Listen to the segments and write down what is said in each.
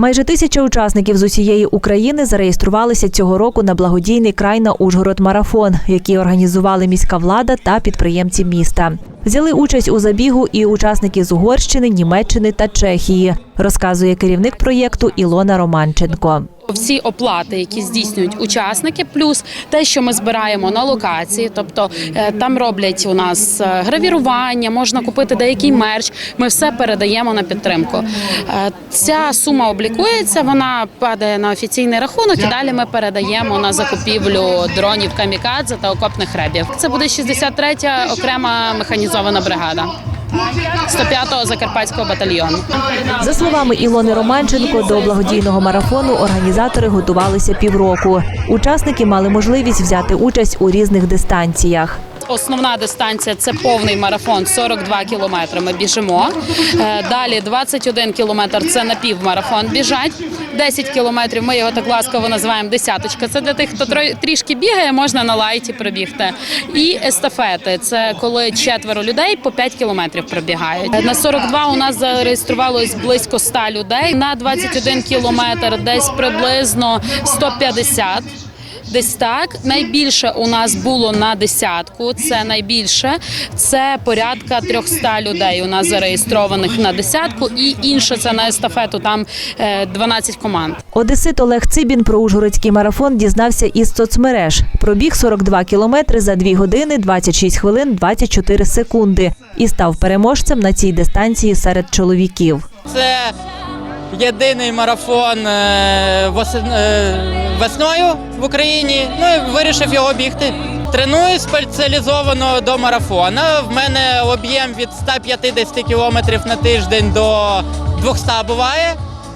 Майже тисяча учасників з усієї України зареєструвалися цього року на благодійний край на Ужгород марафон, який організували міська влада та підприємці міста. Взяли участь у забігу і учасники з Угорщини, Німеччини та Чехії, розказує керівник проєкту Ілона Романченко. Всі оплати, які здійснюють учасники, плюс те, що ми збираємо на локації, тобто е, там роблять у нас е, гравірування, можна купити деякий мерч. Ми все передаємо на підтримку. Е, Ця сума облікується, вона падає на офіційний рахунок, і далі ми передаємо на закупівлю дронів камікадзе та окопних ребів. Це буде 63-я окрема механізована бригада 105-го закарпатського батальйону. За словами Ілони Романченко, до благодійного марафону організатори готувалися півроку. Учасники мали можливість взяти участь у різних дистанціях. Основна дистанція це повний марафон 42 кілометри. Ми біжимо. Е, Далі 21 кілометр це напівмарафон біжать. 10 кілометрів. Ми його так ласково називаємо десяточка. Це для тих, хто трішки бігає, можна на лайті пробігти. І естафети це коли четверо людей по 5 кілометрів пробігають. На 42 у нас зареєструвалось близько 100 людей. На 21 кілометр десь приблизно 150. Десь так найбільше у нас було на десятку. Це найбільше. Це порядка 300 людей. У нас зареєстрованих на десятку, і інше це на естафету. Там е, 12 команд. Одесит Олег Цибін про Ужгородський марафон дізнався із соцмереж. Пробіг 42 кілометри за 2 години, 26 хвилин, 24 секунди і став переможцем на цій дистанції серед чоловіків. Це єдиний марафон е, е, весною в Україні. Ну і вирішив його бігти. Треную спеціалізовано до марафона. В мене об'єм від 150 кілометрів на тиждень до 200 буває.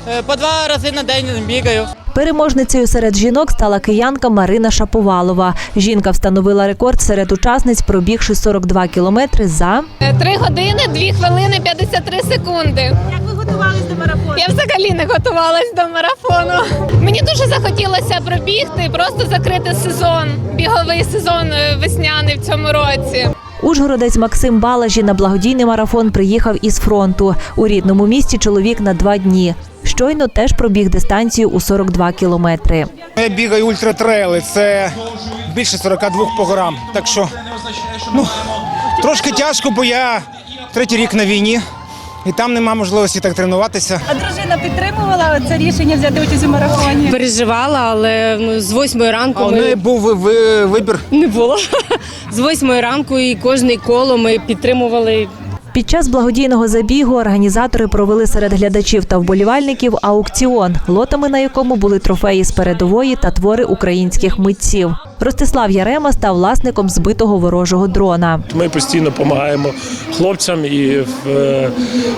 Е, По два рази на день бігаю. Переможницею серед жінок стала киянка Марина Шаповалова. Жінка встановила рекорд серед учасниць, пробігши 42 кілометри за 3 години, 2 хвилини 53 секунди. Як ви готувались до марафону? Я взагалі не готувалась до марафону. Мені дуже захотілося пробігти, просто закрити сезон, біговий сезон е, весняний в цьому році. Ужгородець Максим Балажі на благодійний марафон приїхав із фронту. У рідному місті чоловік на два дні. Щойно теж пробіг дистанцію у 42 кілометри. Я бігаю ультратрейли, це більше 42 по горам. Так що ну, трошки тяжко, бо я третій рік на війні, і там нема можливості так тренуватися. А дружина підтримувала це рішення взяти участь у марафоні? Переживала, але ну, з восьмої ранку А у ми неї був ви- ви- вибір. не було. З восьмої ранку і кожне коло ми підтримували. Під час благодійного забігу організатори провели серед глядачів та вболівальників аукціон, лотами на якому були трофеї з передової та твори українських митців. Ростислав Ярема став власником збитого ворожого дрона. Ми постійно допомагаємо хлопцям, і в, е,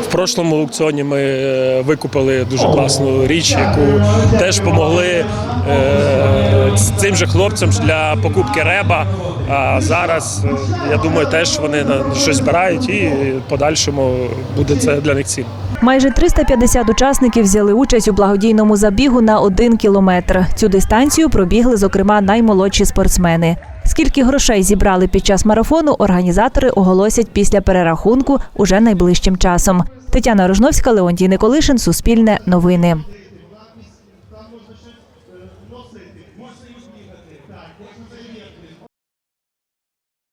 в прошлому аукціоні ми е, викупили дуже класну річ, яку теж допомогли е, цим же хлопцям для покупки реба. А зараз е, я думаю, теж вони щось збирають, і в подальшому буде це для них ціль. Майже 350 учасників взяли участь у благодійному забігу на один кілометр. Цю дистанцію пробігли, зокрема, наймолодші спортсмени. Скільки грошей зібрали під час марафону, організатори оголосять після перерахунку уже найближчим часом. Тетяна Рожновська, Леонтій Николишин, Суспільне новини.